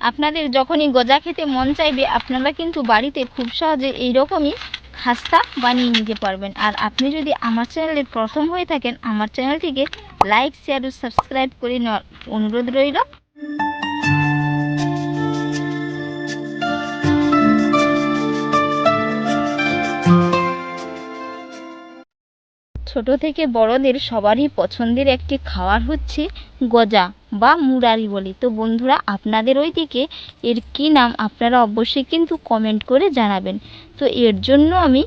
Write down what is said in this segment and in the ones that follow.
আপনাদের যখনই গজা খেতে মন চাইবে, আপনারা কিন্তু বাড়িতে খুব সহজে এইরকমই খাস্তা বানিয়ে নিতে পারবেন। আর আপনি যদি আমার চ্যানেলে প্রথম হয়ে থাকেন, আমার চ্যানেলটিকে লাইক, শেয়ার ও সাবস্ক্রাইব করে নেওয়ার অনুরোধ রইল। ছোট থেকে বড়দের সবারই পছন্দের একটি খাবার হচ্ছে গজা বা মুরারি বলি। তো বন্ধুরা, আপনাদের ওই দিকে এর কি নাম আপনারা অবশ্যই কিন্তু কমেন্ট করে জানাবেন। তো এর জন্য আমি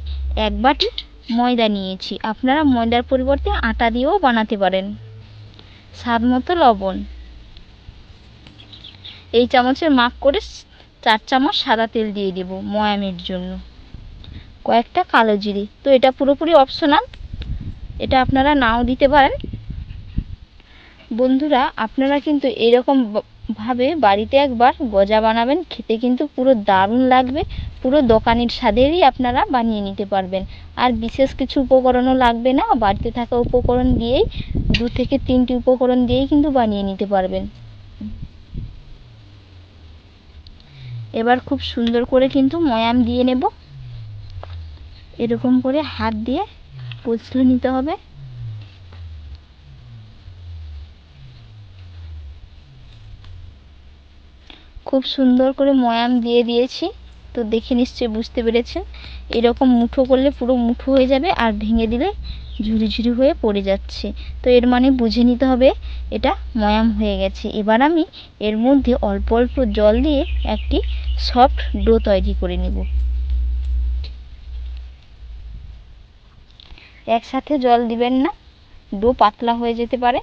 এক বাটি ময়দা নিয়েছি। আপনারা ময়দার পরিবর্তে আটা দিয়েও বানাতে পারেন। স্বাদ মতো লবণ। এই চামচের মাপ করে চার চামচ সাদা তেল দিয়ে দেব ময়ামের জন্য। কয়েকটা কালো জিরে। তো এটা পুরোপুরি অপশনাল এটা আপনারা নাও দিতে পারেন। বন্ধুরা, আপনারা কিন্তু এরকম ভাবে বাড়িতে একবার গজা বানাবেন, খেতে কিন্তু পুরো দারুণ লাগবে, পুরো দোকানের স্বাদেরই আপনারা বানিয়ে নিতে পারবেন। আর বিশেষ কিছু উপকরণও লাগবে না, বাড়িতে থাকা উপকরণ দিয়েই, দু থেকে তিনটি উপকরণ দিয়েই কিন্তু বানিয়ে নিতে পারবেন। এবার খুব সুন্দর করে কিন্তু ময়াম দিয়ে নেব। এরকম করে হাত দিয়ে পচলে নিতে হবে। খুব সুন্দর করে ময়াম দিয়ে দিয়েছি, তো দেখে নিশ্চয়ই বুঝতে পেরেছেন। এরকম মুঠো করলে পুরো মুঠো হয়ে যাবে আর ভেঙে দিলে ঝুরি ঝুরি হয়ে পড়ে যাচ্ছে। তো এর মানে বুঝে নিতে হবে, এটা ময়াম হয়ে গেছে। এবার আমি এর মধ্যে অল্প অল্প জল দিয়ে একটি সফট ডো তৈরি করে নেব। একসাথে জল দিবেন না। ডো পাতলা হয়ে যেতে পারে।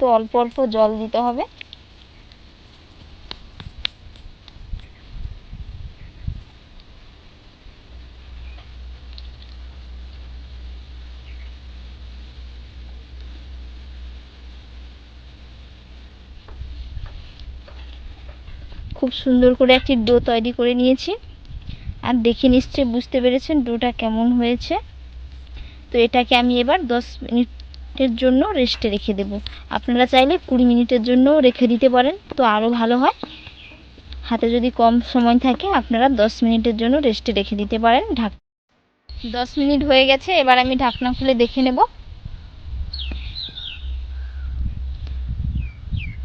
তো অল্প অল্প জল দিতে হবে। খুব সুন্দর করে একটি ডো তৈরি করে নিয়েছি। আর দেখে নিশ্চয়ই বুঝতে পেরেছেন ডোটা কেমন হয়েছে। তো এটাকে আমি এবার দশ মিনিটের জন্য রেস্টে রেখে দেব। আপনারা চাইলে কুড়ি মিনিটের জন্যও রেখে দিতে পারেন, তো আরও ভালো হয়। হাতে যদি কম সময় থাকে, আপনারা দশ মিনিটের জন্য রেস্টে রেখে দিতে পারেন ঢাক দশ মিনিট হয়ে গেছে, এবার আমি ঢাকনা খুলে দেখে নেব।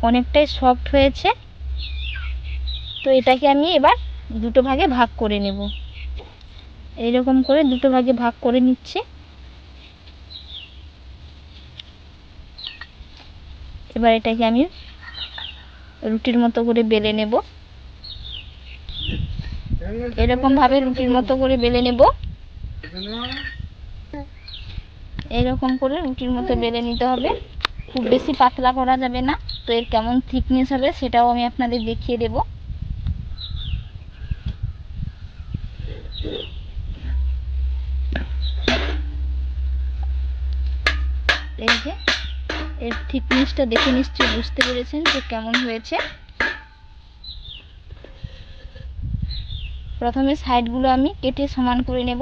অনেকটাই সফট হয়েছে। তো এটাকে আমি এবার দুটো ভাগে ভাগ করে নেব। এইরকম করে দুটো ভাগে ভাগ করে নিচ্ছি। এবার এটাকে আমি রুটির মতো করে বেলে নেব। এরকম ভাবে রুটির মতো করে বেলে নেব। এরকম করে রুটির মতো বেলে নিতে হবে। খুব বেশি পাতলা করা যাবে না, তো এর কেমন থিকনেস হবে সেটাও আমি আপনাদের দেখিয়ে দেবো। এই যে এর থিকনেসটা দেখে নিশ্চয়ই বুঝতে পেরেছেন যে কেমন হয়েছে। প্রথমে সাইডগুলো আমি কেটে সমান করে নেব।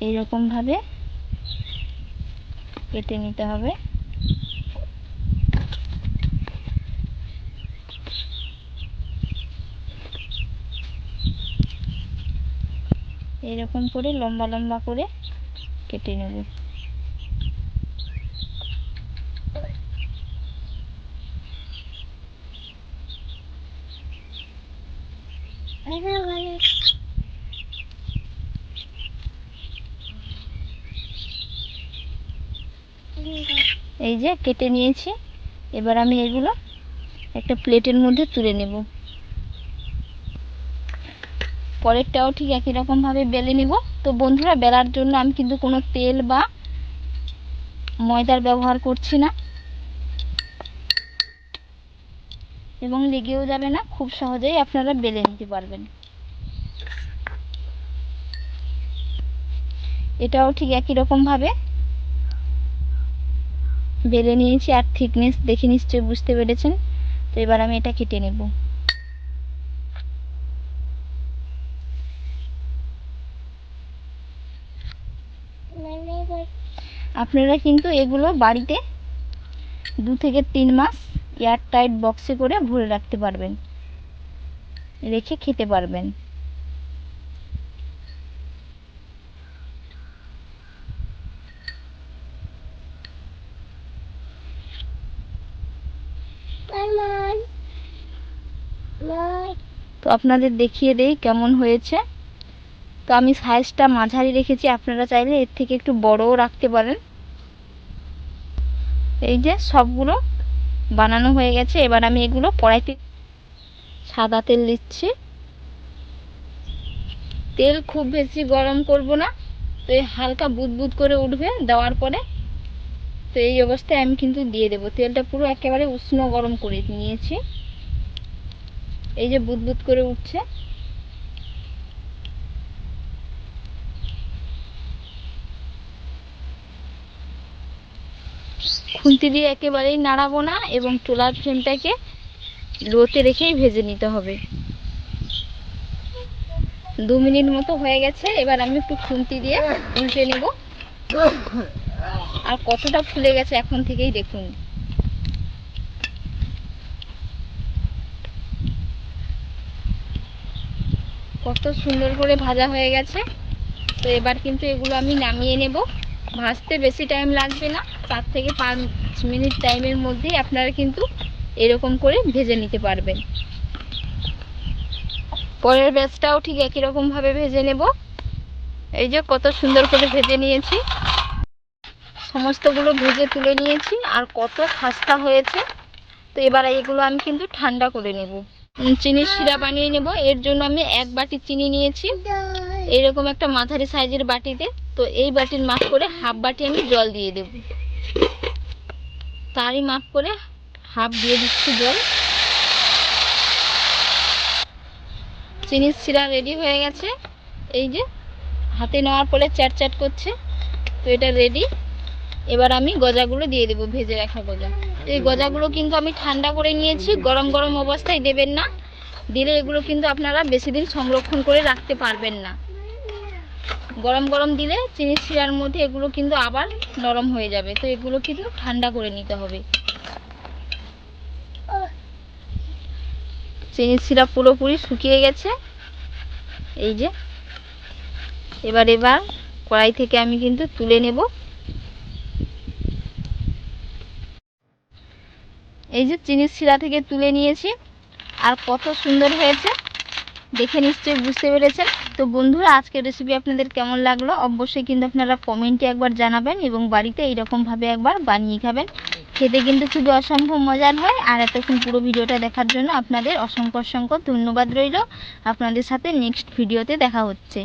এইরকম ভাবে কেটে নিতে হবে। এইরকম করে লম্বা লম্বা করে কেটে নেব। এই যে কেটে নিয়েছি। এবার আমি এগুলো একটা প্লেটের মধ্যে তুলে নেব। পরেরটাও ঠিক একই রকম ভাবে বেলে নেব। তো বন্ধুরা, বেলার জন্য আমি কিন্তু কোনো তেল বা ময়দার ব্যবহার করছি না। এবং লেগেও যাবে না, খুব সহজেই আপনারা বেলে নিতে পারবেন। এটাও ঠিক একই রকম ভাবে বেলে নিয়েছি আর থিকনেস দেখে নিশ্চয়ই বুঝতে পেরেছেন। তো এবার আমি এটা কেটে নেব। আপনারা কিন্তু এগুলো বাড়িতে দু থেকে তিন মাস এয়ার টাইট বক্সে করে ভরে রাখতে পারবেন। রেখে খেতে পারবেন। তো আপনাদের দেখিয়ে দেই কেমন হয়েছে। তো আমি সাইজটা মাঝারি রেখেছি, আপনারা চাইলে এর থেকে একটু বড়ও রাখতে পারেন। এই যে সবগুলো বানানো হয়ে গেছে, এবার আমি এগুলো কড়াইতে সাদা তেল দিচ্ছি। তেল খুব বেশি গরম করব না, তো হালকা বুদবুদ করে উঠবে, দেওয়ার পরে তো এই অবস্থায় আমি কিন্তু দিয়ে দেবো। তেলটা পুরো একেবারে উষ্ণ গরম করে নিয়েছি। এই যে বুদবুদ করে উঠছে। খুন্তি দিয়ে একেবারেই নাড়াবো না এবং চুলার ফ্লেমটাকে লোতে রেখেই ভেজে নিতে হবে। দু মিনিট মতো হয়ে গেছে, এবার আমি একটু খুন্তি দিয়ে উল্টে নেব। আর কতটা ফুলে গেছে এখন থেকেই দেখুন। কত সুন্দর করে ভাজা হয়ে গেছে। তো এবার কিন্তু এগুলো আমি নামিয়ে নেব। ভাজতে বেশি টাইম লাগবে না। চার থেকে পাঁচ মিনিট টাইমের মধ্যেই আপনারা কিন্তু এরকম করে ভেজে নিতে পারবেন। পরের ব্যাচটাও ঠিক একই রকম ভাবে ভেজে নেব। এই যে কত সুন্দর করে ভেজে নিয়েছি। সমস্তগুলো ভেজে তুলে নিয়েছি আর কত খাস্তা হয়েছে। তো এবার এগুলো আমি কিন্তু ঠান্ডা করে নেব। চিনির শিরা বানিয়ে নেব। এর জন্য আমি এক বাটি চিনি নিয়েছি। এরকম একটা মাঝারি সাইজের বাটিতে। তো এই বাটির মাপ করে হাফ বাটি আমি জল দিয়ে দেব। তারই মাপ করে হাফ দিয়ে দিচ্ছি জল। চিনির শিরা রেডি হয়ে গেছে। এই যে হাতে নেওয়ার পরে চ্যাট চ্যাট করছে। তো এটা রেডি এবার আমি গজাগুলো দিয়ে দেবো, ভেজে রাখা গজা। এই গজাগুলো কিন্তু আমি ঠান্ডা করে নিয়েছি, গরম গরম অবস্থায় দেবেন না। দিলে এগুলো কিন্তু আপনারা বেশি দিন সংরক্ষণ করে রাখতে পারবেন না। গরম গরম দিলে চিনির শিরার মধ্যে এগুলো কিন্তু আবার নরম হয়ে যাবে, তো এগুলো কিন্তু ঠান্ডা করে নিতে হবে। চিনির শিরা পুরোপুরি শুকিয়ে গেছে। এই যে, এবার এবার কড়াই থেকে আমি কিন্তু তুলে নেব। এই যে চিনির শিরা থেকে তুলে নিয়েছি। আর কত সুন্দর হয়েছে। দেখে নিশ্চয়ই বুঝতে পেরেছেন। তো বন্ধুরা, আজকের রেসিপি আপনাদের কেমন লাগল? অবশ্যই কিন্তু আপনারা কমেন্টে একবার জানাবেন এবং বাড়িতে এইরকমভাবে একবার বানিয়ে খাবেন। খেতে কিন্তু খুবই অসম্ভব মজার হয়। আর এতক্ষণ পুরো ভিডিওটা দেখার জন্য আপনাদের অসংখ্য অসংখ্য ধন্যবাদ রইল। আপনাদের সাথে নেক্সট ভিডিওতে দেখা হচ্ছে।